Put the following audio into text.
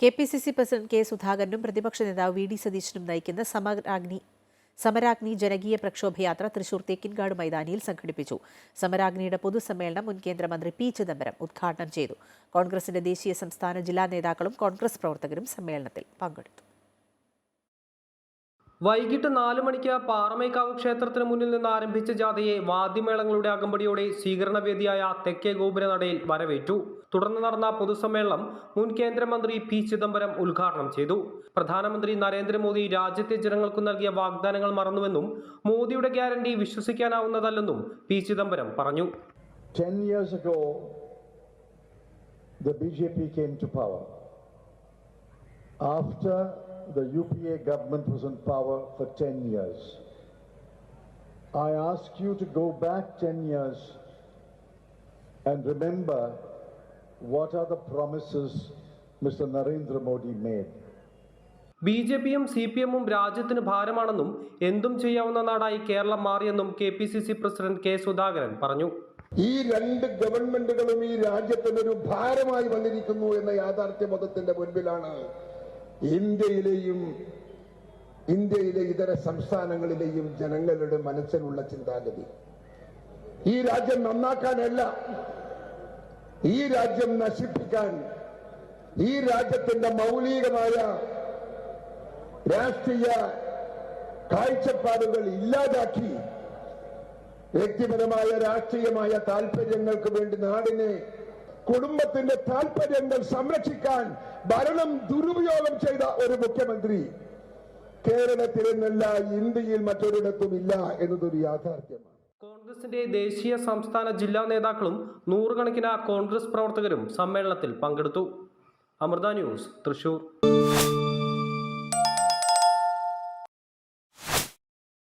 K P C C president K സുധാകരനും പ്രതിപക്ഷ നേതാവ് വി ഡി സതീശനും നയിക്കുന്ന സമരാഗ്നി സമരാഗ്നി ജനകീയ പ്രക്ഷോഭയാത്ര തൃശൂർ തേക്കിൻകാട് മൈതാനിയിൽ സംഘടിപ്പിച്ചു. സമരാഗ്നിയുടെ പൊതുസമ്മേളനം മുൻ കേന്ദ്രമന്ത്രി പി ചിദംബരം ഉദ്ഘാടനം ചെയ്തു. കോൺഗ്രസിന്റെ ദേശീയ സംസ്ഥാന ജില്ലാ നേതാക്കളും കോൺഗ്രസ് പ്രവർത്തകരും സമ്മേളനത്തിൽ പങ്കെടുത്തു. വൈകിട്ട് നാല് മണിക്ക് പാറമേക്കാവ് ക്ഷേത്രത്തിന് മുന്നിൽ നിന്ന് ആരംഭിച്ച ജാഥയെ വാദ്യമേളങ്ങളുടെ അകമ്പടിയോടെ സ്വീകരണവേദിയായ തെക്കേ ഗോപുര നടയിൽ വരവേറ്റു. തുടർന്ന് നടന്ന പൊതുസമ്മേളനം മുൻ കേന്ദ്രമന്ത്രി പി ചിദംബരം ഉദ്ഘാടനം ചെയ്തു. പ്രധാനമന്ത്രി നരേന്ദ്രമോദി രാജ്യത്തെ ജനങ്ങൾക്ക് നൽകിയ വാഗ്ദാനങ്ങൾ മറന്നുവെന്നും മോദിയുടെ ഗ്യാരണ്ടി വിശ്വസിക്കാനാവുന്നതല്ലെന്നും പി ചിദംബരം പറഞ്ഞു. 10 years ago, the BJP came to power. After the UPA government was in power for 10 years, I ask you to go back 10 years and remember what are the promises Mr. Narendra Modi made. B J പിയും C P എമ്മും രാജ്യത്തിന് ഭാരമാണെന്നും എന്തും ചെയ്യാവുന്ന നാടായി കേരളം മാറിയെന്നും K P C C president K Sudhakaran പറഞ്ഞു ഈ രണ്ട് ഗവൺമെന്റുകളും ഈ രാജ്യത്തിനൊരു ഭാരമായി വന്നിരിക്കുന്നു എന്ന യാഥാർത്ഥ്യ മതത്തിന്റെ മുൻപിലാണ് ഇന്ത്യയിലെയും ഇന്ത്യയിലെ ഇതര സംസ്ഥാനങ്ങളിലെയും ജനങ്ങളുടെ മനസ്സിലുള്ള ചിന്താഗതി. ഈ രാജ്യം നന്നാക്കാനല്ല ഈ രാജ്യം നശിപ്പിക്കാൻ ഈ രാജ്യത്തിന്റെ മൗലികമായ രാഷ്ട്രീയ കാഴ്ചപ്പാടുകൾ ഇല്ലാതാക്കി വ്യക്തിപരമായ രാഷ്ട്രീയമായ താല്പര്യങ്ങൾക്ക് വേണ്ടി നാടിനെ കുടുംബത്തിന്റെ താൽപര്യങ്ങൾ സംരക്ഷിക്കാൻ ഭരണം ദുരുപയോഗം ചെയ്ത ഒരു മുഖ്യമന്ത്രി. കേരളത്തിൽ നിന്നല്ല ഇന്ത്യയിൽ മറ്റൊരിടത്തും ഇല്ല എന്നതൊരു യാഥാർത്ഥ്യമാണ്. കോൺഗ്രസിന്റെ ദേശീയ സംസ്ഥാന ജില്ലാ നേതാക്കളും നൂറുകണക്കിന് കോൺഗ്രസ് പ്രവർത്തകരും സമ്മേളനത്തിൽ പങ്കെടുത്തു. അമൃത ന്യൂസ് തൃശൂർ.